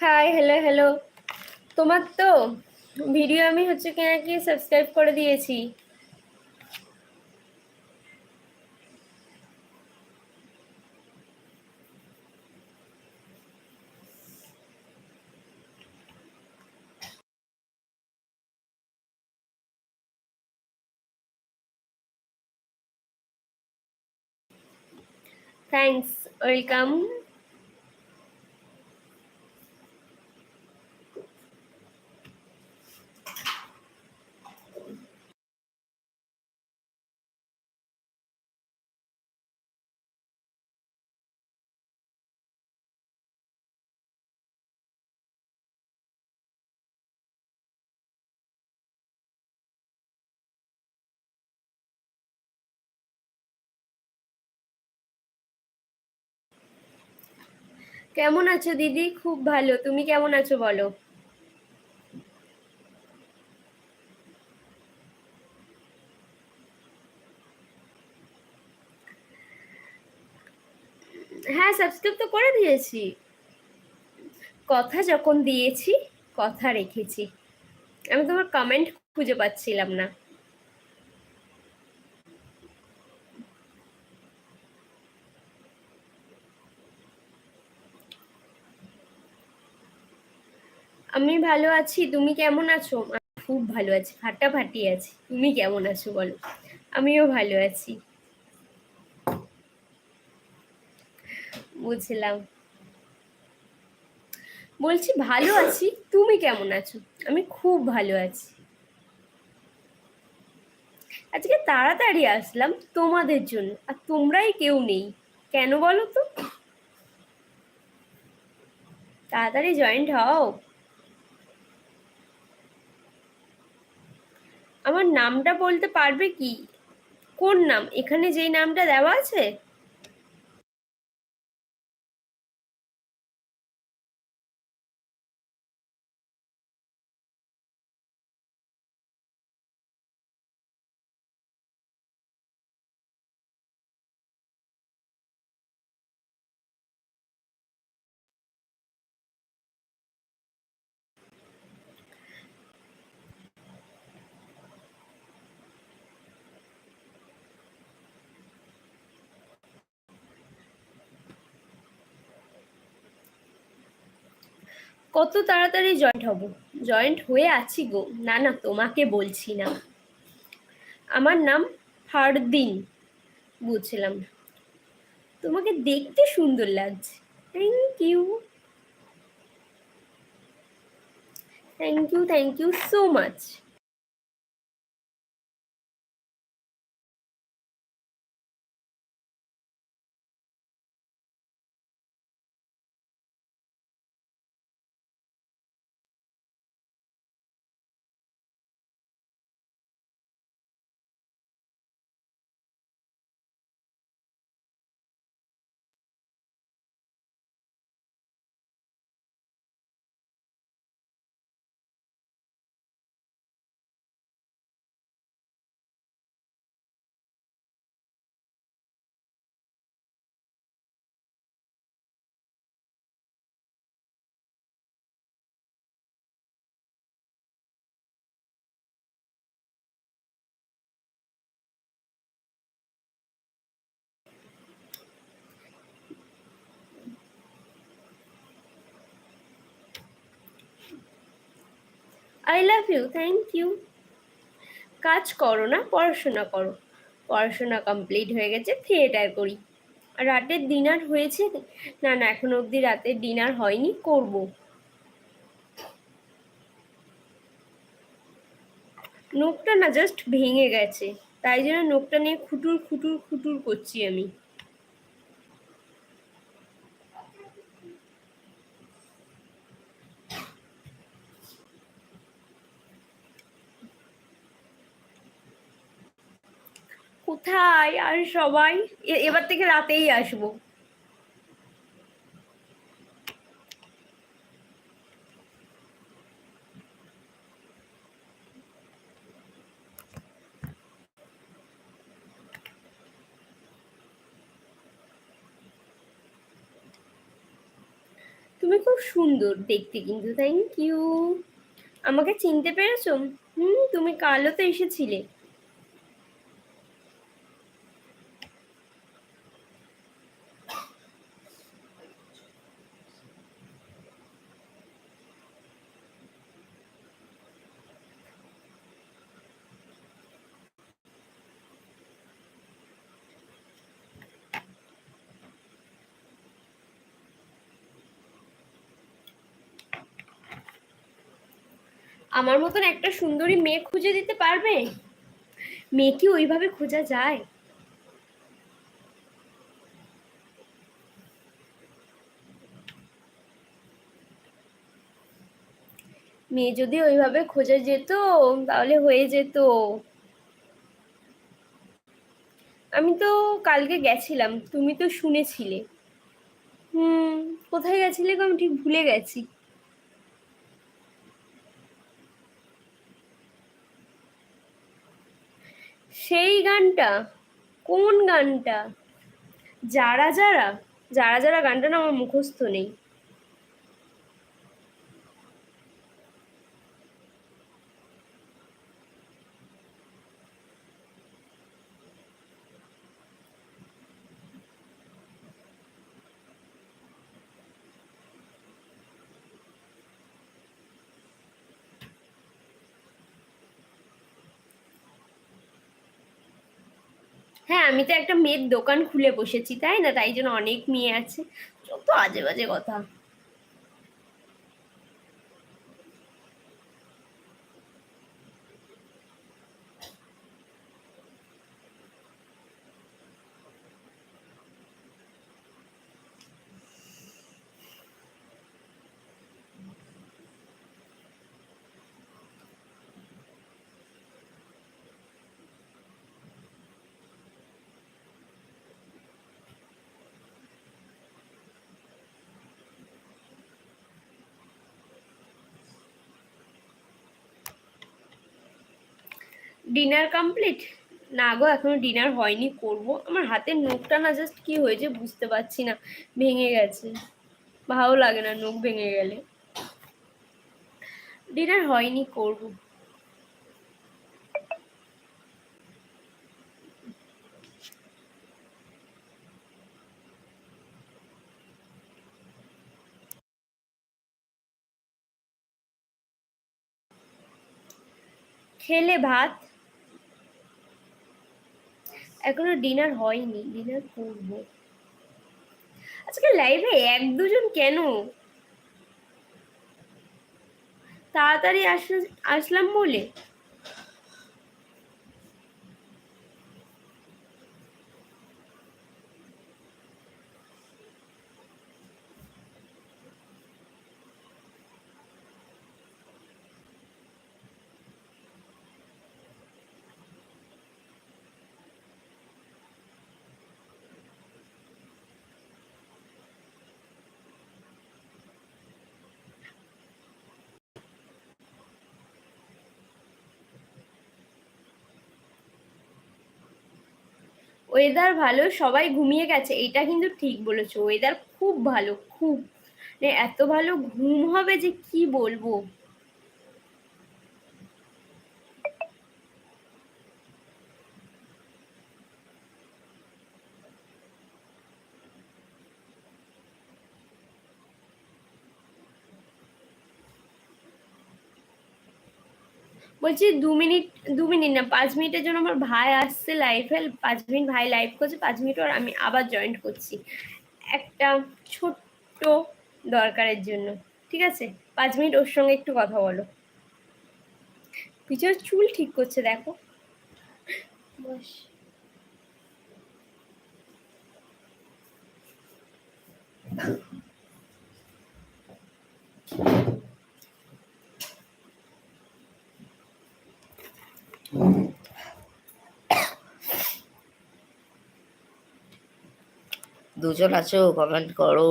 Hi hello hello তোমার তো video আমি হচ্ছে কি সাবস্ক্রাইব করে দিয়েছি। থ্যাংকস ওয়েলকাম কেমন আছো দিদি? খুব ভালো। তুমি কেমন আছো বলো? হ্যাঁ সাবস্ক্রাইব তো করে দিয়েছি। কথা যখন দিয়েছি, কথা রেখেছি। আমি তোমার কমেন্ট খুঁজে পাচ্ছিলাম না। আমি ভালো আছি, তুমি কেমন আছো? খুব ভালো আছি, ফাটাফাটি আছি। তুমি কেমন আছো বলো? আমিও ভালো আছি। বুঝলাম। বলছি ভালো আছি, তুমি কেমন আছো? আমি খুব ভালো আছি। আজকে তাড়াতাড়ি আসলাম তোমাদের জন্য, আর তোমরাই কেউ নেই। কেন বলো তো? তাড়াতাড়ি জয়েন্ট হও। আমার নামটা বলতে পারবে কি? কোন নাম? এখানে যেই নামটা দেওয়া আছে? কত তাড়াতাড়ি জয়েন্ট হব। জয়েন্ট হয়ে আছি গো। না না, তোমাকে বলছি না। আমার নাম ফারদিন বুঝলাম তোমাকে দেখতে সুন্দর লাগছে। Thank you thank you thank you so much I love you thank you কাজ করো না, পড়াশোনা করো। পড়াশোনা কমপ্লিট হয়ে গেছে থিয়েটার করি। রাতের ডিনার হয়েছে? না না, এখনও অবধি রাতের ডিনার হয়নি, করব। নোকটা না জাস্ট ভেঙে গেছে। তাই জন্য নোকটা নিয়ে খুটুর খুটুর খুটুর করছি আমি। কোথায় আর সবাই? এবার থেকে রাতেই আসব। তুমি খুব সুন্দর দেখতে কিন্তু থ্যাংক ইউ আমাকে চিনতে পেরেছ? হুম, তুমি কালও তো এসেছিলে। আমার মতন একটা সুন্দরী মেয়ে খুঁজে দিতে পারবে? মেয়ে কি ওইভাবে খোঁজা যায়? মেয়ে যদি ওইভাবে খোঁজা যেত, তাহলে হয়ে যেত। আমি তো কালকে গেছিলাম, তুমি তো শুনেছিলে। হুম, কোথায় গেছিলে আমি ঠিক ভুলে গেছি। সেই গানটা? কোন গানটা? যারা যারা যারা যারা গানটা না আমার মুখস্থ নেই। হ্যাঁ আমি তো একটা মেয়ের দোকান খুলে বসেছি, তাই না? তাই জন্য অনেক মেয়ে আছে। যত আজে বাজে কথা। ডিনার কমপ্লিট না গো, এখনও ডিনার হয়নি, করব। আমার হাতের নখটা না জাস্ট কি হয়েছে বুঝতে পারছি না। ভেঙে গেছে। ভালো লাগে না নখ ভেঙে গেলে। ডিনার হয়নি, করব। খেলে ভাত? এখনও ডিনার হয়নি ডিনার করব। আজকে লাইভে এক দুজন কেন? তাড়াতাড়ি আস আসলাম বলে। ওয়েদার ভালো, সবাই ঘুমিয়ে গেছে এটা কিন্তু ঠিক বলেছ ওয়েদার খুব ভালো, খুব। মানে এত ভালো ঘুম হবে যে কি বলব? বলছি দু মিনিট দু মিনিট না, পাঁচ মিনিটের জন্য আমার ভাই আসছে লাইভে পাঁচ মিনিট ভাই লাইভ করছে, পাঁচ মিনিট আর আমি আবার জয়েন্ট করছি। একটা ছোট্ট দরকারের জন্য, ঠিক আছে? পাঁচ মিনিট ওর সঙ্গে একটু কথা বলো। পিছনে চুল ঠিক করছে, দেখো। বস। দুজন আছো কমেন্ট করো।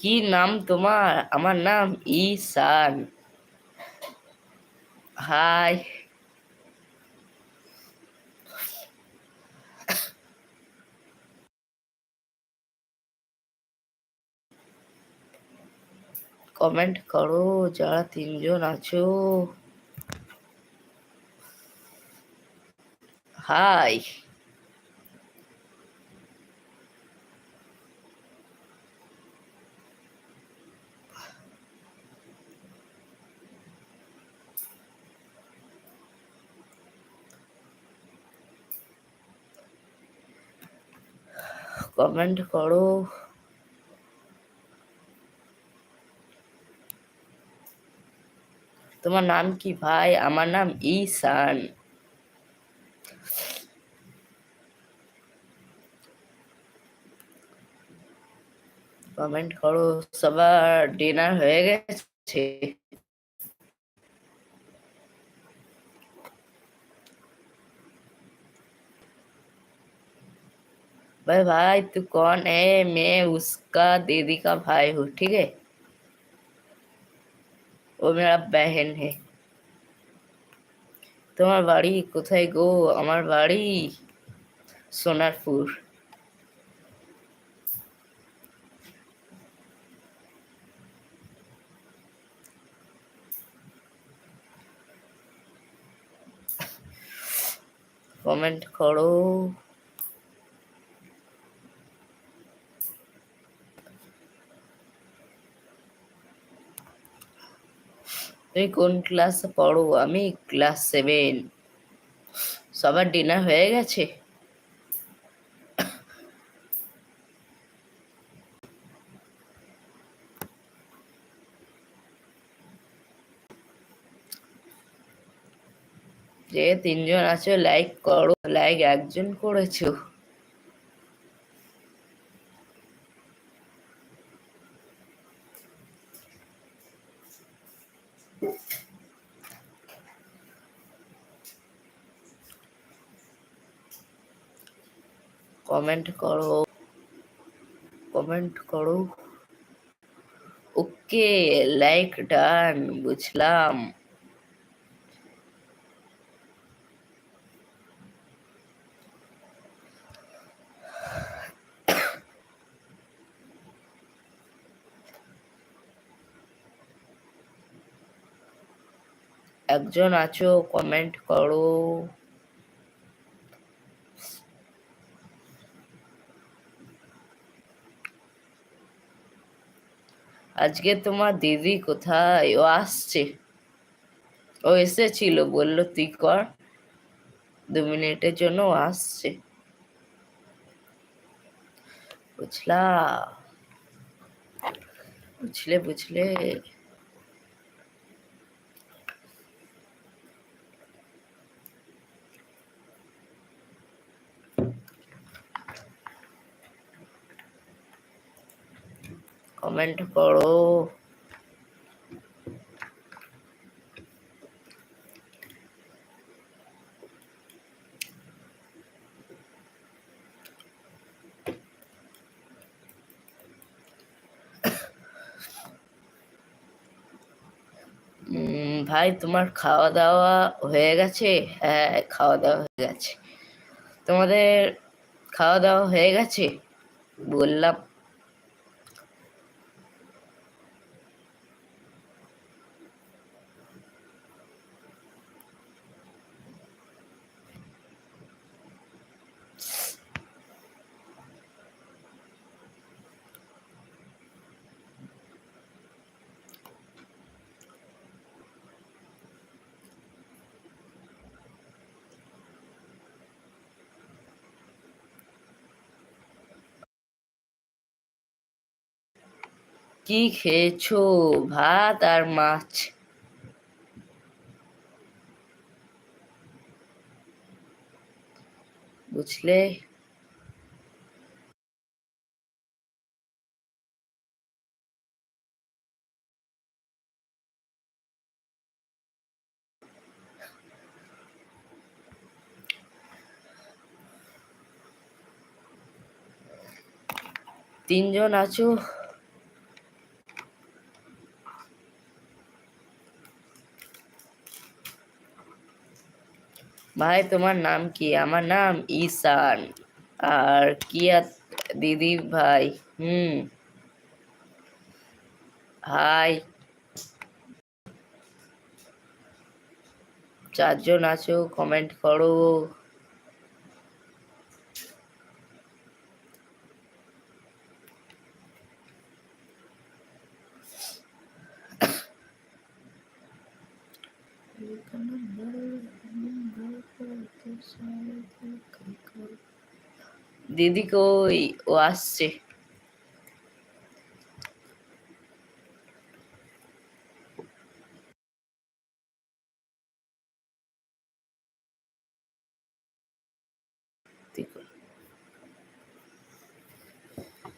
কি নাম তোমার? আমার নাম ঈশান। হাই কমেন্ট করো যারা তিনজন আছো। হাই কমেন্ট করো। তোমার নাম কি ভাই আমার নাম ঈশান কমেন্ট করো সবার ডিনার হয়ে গেছে भाई भाई तू कौन है मैं उसका दीदी का भाई हूँ ठीक है ও মেরা বহন হে তোমার বাড়ি কোথায় গো আমার বাড়ি সোনারপুর কমেন্ট করো তুমি কোন ক্লাসে পড়ো? আমি ক্লাস সেভেন সবার ডিনার হয়ে গেছে? যে তিনজন আছো লাইক করো। লাইক একজন করেছ। কমেন্ট করো। কমেন্ট করো। ওকে লাইক ডান বুঝলাম। একজন আছো কমেন্ট করো। আজকে তোমার দিদি কোথায়? ও আসছে। ও এসেছিল, বলল, তুই কর। দু মিনিটের জন্য ও আসছে। বুঝলা? বুঝলে বুঝলে। কমেন্ট করো। ভাই, তোমার খাওয়া দাওয়া হয়ে গেছে? হ্যাঁ খাওয়া দাওয়া হয়ে গেছে। তোমাদের খাওয়া দাওয়া হয়ে গেছে? বললাম। কি খেয়েছো? ভাত আর মাছ। বুঝলে? তিনজন আছো? ভাই, তোমার নাম কি? আমার নাম ঈশান। আর কি দিদি ভাই? হুম। হাই। চারজন আছো কমেন্ট করো। দিদি কই ও আসছে।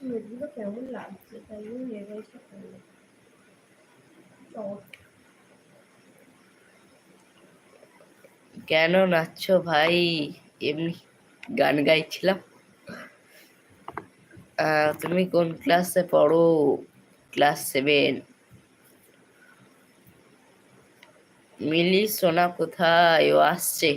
মেঘগুলো কেমন লাগছে? তাই কেন নাচছো ভাই? এমনি গান গাইছিলাম। তুমি কোন ক্লাসে পড়ো? ক্লাস সেভেন মিলি সোনা কোথায়? ও আসছে।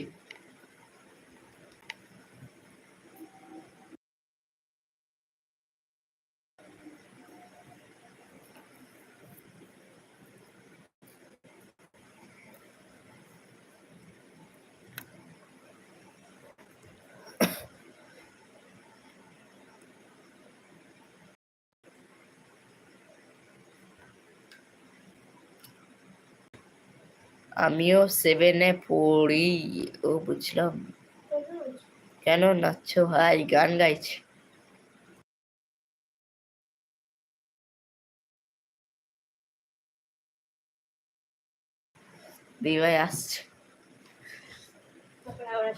আমিও সেভেনে পড়ি। ও বুঝলাম। কেন নাচছো ভাই? গান গাইছে। দিভাই আসছে। তারপরে আবার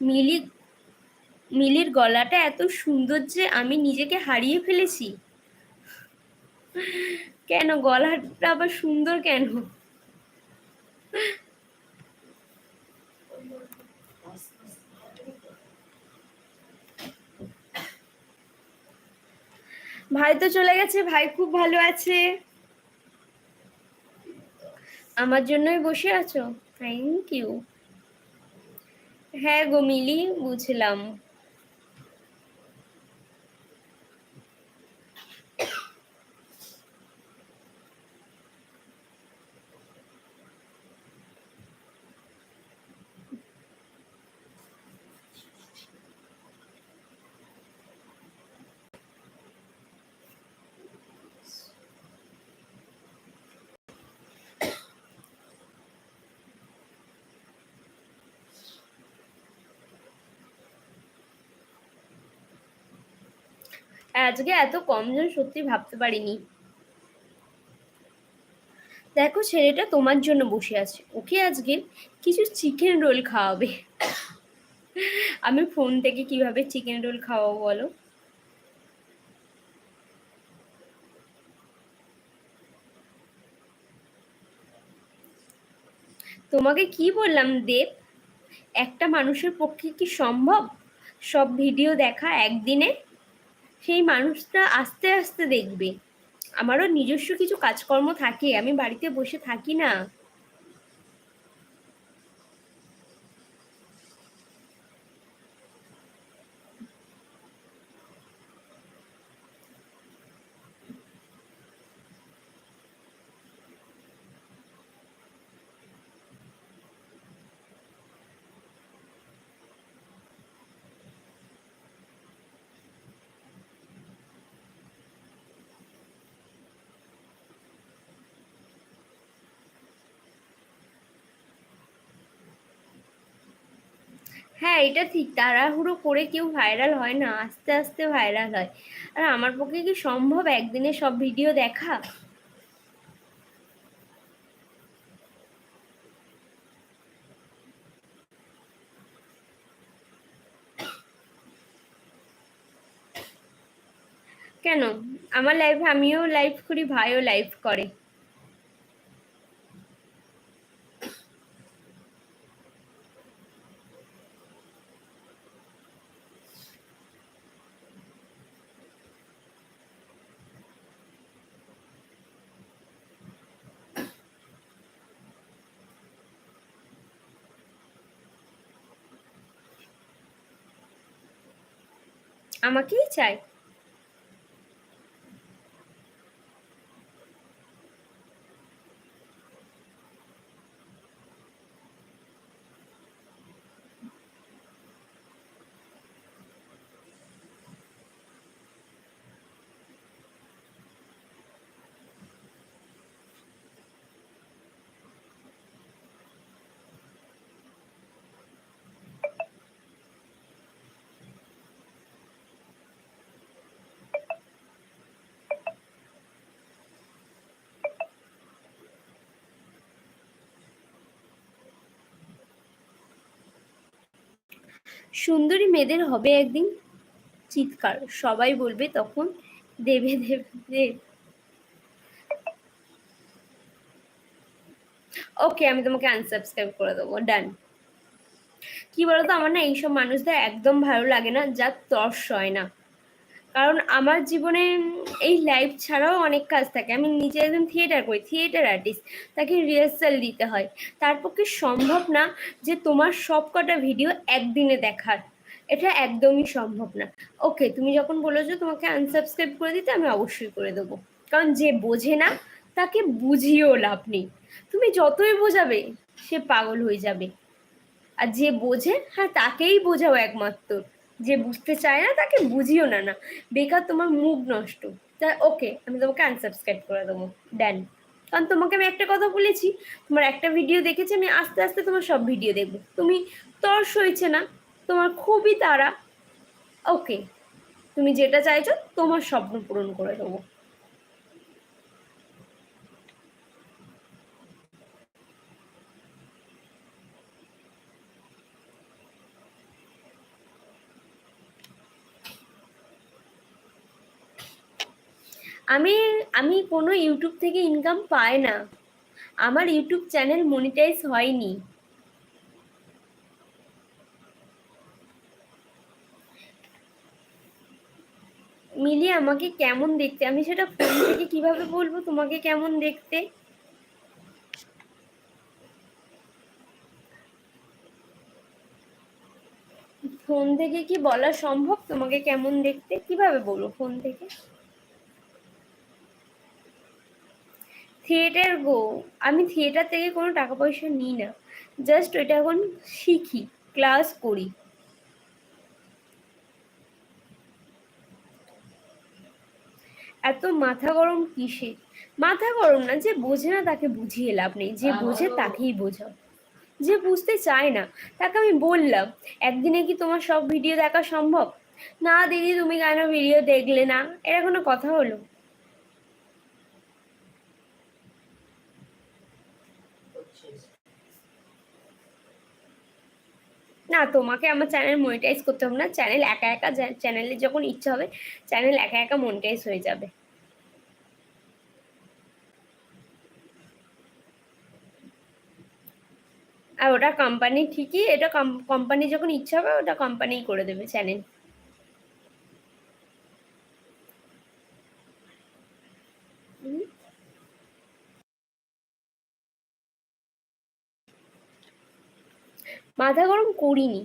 মিলি, মিলির গলাটা এত সুন্দর যে আমি নিজেকে হারিয়ে ফেলেছি। কেন? গলাটা আবার সুন্দর কেন? ভাই তো চলে গেছে, ভাই খুব ভালো আছে। আমার জন্যই বসে আছো। থ্যাংক ইউ হ্যাঁ গো মিলি বুঝলাম। আজকে এত কমজন সত্যি ভাবতে পারিনি। দেখো, ছেলেটা তোমার জন্য বসে আছে। ওকে আজকে কিছু চিকেন রোল খাওয়াবে। আমি ফোন থেকে কীভাবে চিকেন রোল খাওয়াবো বলো? তোমাকে কি বললাম, দেব? একটা মানুষের পক্ষে কি সম্ভব? সব ভিডিও দেখা একদিনে? সেই মানুষটা আস্তে আস্তে দেখবে। আমারও নিজস্ব কিছু কাজকর্ম থাকে, আমি বাড়িতে বসে থাকি না। হ্যাঁ এটা ঠিক। তাড়াহুড়ো করে কেউ ভাইরাল হয় না, আস্তে আস্তে ভাইরাল হয়। আর আমার পক্ষে কি সম্ভব একদিনে সব ভিডিও দেখা? কেন? আমার লাইফে আমিও লাইভ করি, ভাইও লাইভ করে। আমাকেই চাই। সুন্দরী মেয়েদের হবে একদিন চিৎকার। সবাই বলবে তখন দেবে দেবে। দেব ওকে আমি তোমাকে আনসাবস্ক্রাইব করে দেবো। ডান কি বলতো? আমার না এইসব মানুষদের একদম ভালো লাগে না, যা তর্স হয় না। কারণ আমার জীবনে এই লাইভ ছাড়াও অনেক কাজ থাকে। আমি নিজে একদম থিয়েটার করি থিয়েটার আর্টিস্ট তাকে রিহার্সাল দিতে হয়। তার পক্ষে সম্ভব না যে তোমার সব কটা ভিডিও একদিনে দেখার। এটা একদমই সম্ভব না। ওকে তুমি যখন বলেছ তোমাকে আনসাবস্ক্রাইব করে দিতে, আমি অবশ্যই করে দেবো। কারণ যে বোঝে না, তাকে বুঝিয়েও লাভ নেই। তুমি যতই বোঝাবে, সে পাগল হয়ে যাবে। আর যে বোঝে হ্যাঁ তাকেই বোঝাও একমাত্র। যে বুঝতে চায় না, তাকে বুঝিও না না। বেকার তোমার মুখ নষ্ট। তা ওকে, আমি তোমাকে আনসাবস্ক্রাইব করে দেবো। ড্যান কারণ তোমাকে আমি একটা কথা বলেছি, তোমার একটা ভিডিও দেখেছি, আমি আস্তে আস্তে তোমার সব ভিডিও দেখব। তুমি তর্স হয়েছে না, তোমার খুবই তারা ওকে, তুমি যেটা চাইছো, তোমার স্বপ্ন পূরণ করে দেবো। আমি আমি কোনো ইউটিউব থেকে ইনকাম পাই না। আমার ইউটিউব চ্যানেল মনিটাইজ হয়নি। মিলি, আমাকে কেমন দেখতে? আমি সেটা ফোন থেকে কীভাবে বলব? তোমাকে কেমন দেখতে? ফোন থেকে কি বলা সম্ভব? তোমাকে কেমন দেখতে? কীভাবে বলব ফোন থেকে? থিয়েটার গো। আমি থিয়েটার থেকে কোনো টাকা পয়সা নিই না। জাস্ট ওইটা এখন শিখি ক্লাস করি। এত মাথা গরম কিসে মাথা গরম না যে বোঝে না তাকে বুঝিয়ে লাভ নেই। যে বোঝে তাকেই বোঝাও। যে বুঝতে চায় না তাকে আমি বললাম একদিনে কি তোমার সব ভিডিও দেখা সম্ভব? না দিদি তুমি কেন ভিডিও দেখলে না? এটা কোনো কথা হলো। না, তোমাকে আমার চ্যানেল মনিটাইজ করতে হবে না। চ্যানেল একা একা চ্যানেলে যখন ইচ্ছা হবে চ্যানেল একা একা মনিটাইজ হয়ে যাবে। আর ওটা কোম্পানি ঠিকই, এটা কোম্পানি যখন ইচ্ছা হবে, ওটা কোম্পানিই করে দেবে চ্যানেল মাথা গরম করিনি।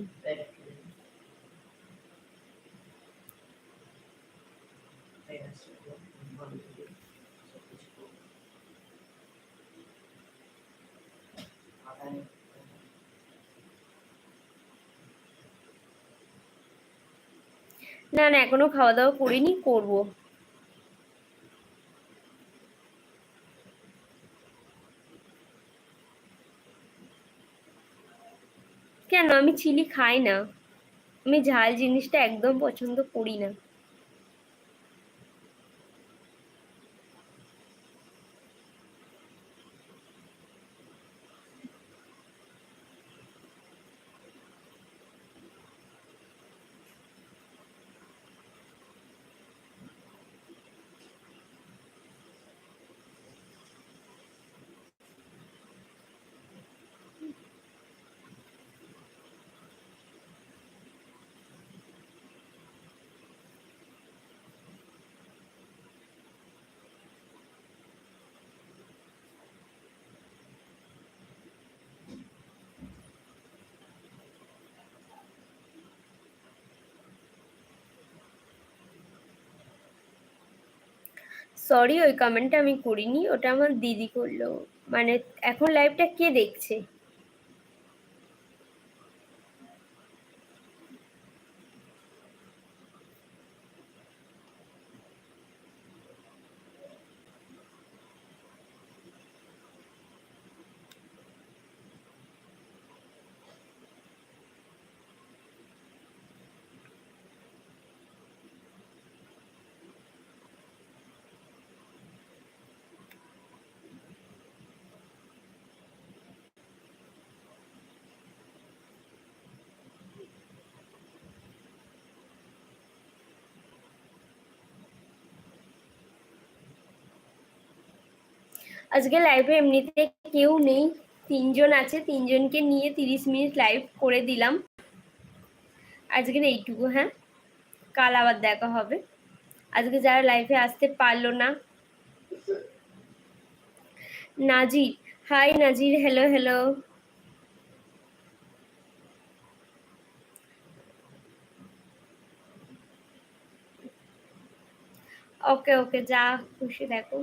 না না এখনও খাওয়া দাওয়া করিনি করব কেন আমি চিলি খাই না। আমি ঝাল জিনিসটা একদম পছন্দ করি না। সরি ওই কমেন্টটা আমি করিনি ওটা আমার দিদি করল। মানে এখন লাইভটা কে দেখছে? আজকে লাইভে এমনিতে কেউ নেই। তিনজন আছে, তিনজনকে নিয়ে তিরিশ মিনিট লাইভ করে দিলাম। আজকের এইটুকু হ্যাঁ? কাল আবার দেখা হবে। আজকে যারা লাইভে আসতে পারল না। Nazir hi Nazir hello hello okay okay যা খুশি দেখো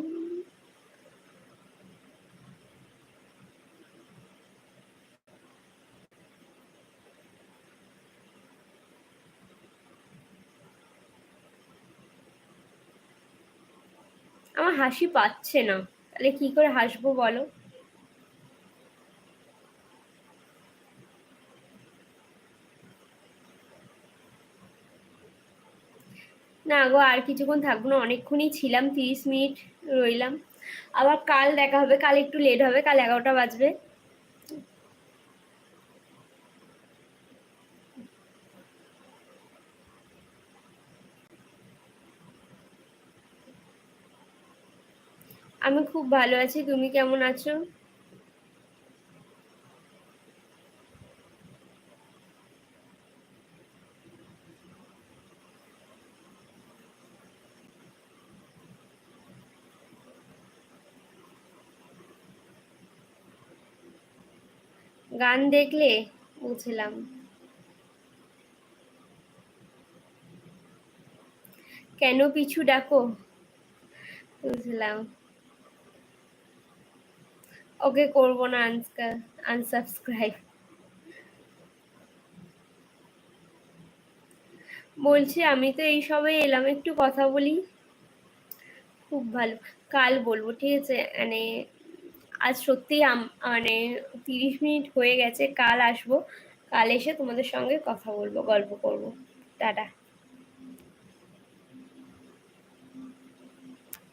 আমার হাসি পাচ্ছে না। তাহলে কি করে হাসবো বলো? না গো, আর কিছুক্ষণ থাকব না, অনেকক্ষণই ছিলাম, তিরিশ মিনিট রইলাম। আবার কাল দেখা হবে, কাল একটু লেট হবে, কাল এগারোটা বাজবে। আমি খুব ভালো আছি তুমি কেমন আছো? গান দেখলে বুঝলাম। কেন পিছু ডাকো? বুঝলাম। ওকে করব না আনসাবস্ক্রাইব বলছি, আমি তো এই সবে এলাম, একটু কথা বলি। খুব ভালো। কাল বলব, ঠিক আছে? মানে আজ সত্যি মানে তিরিশ মিনিট হয়ে গেছে, কাল আসব। কাল এসে তোমাদের সঙ্গে কথা বলব, গল্প করব। টাটা।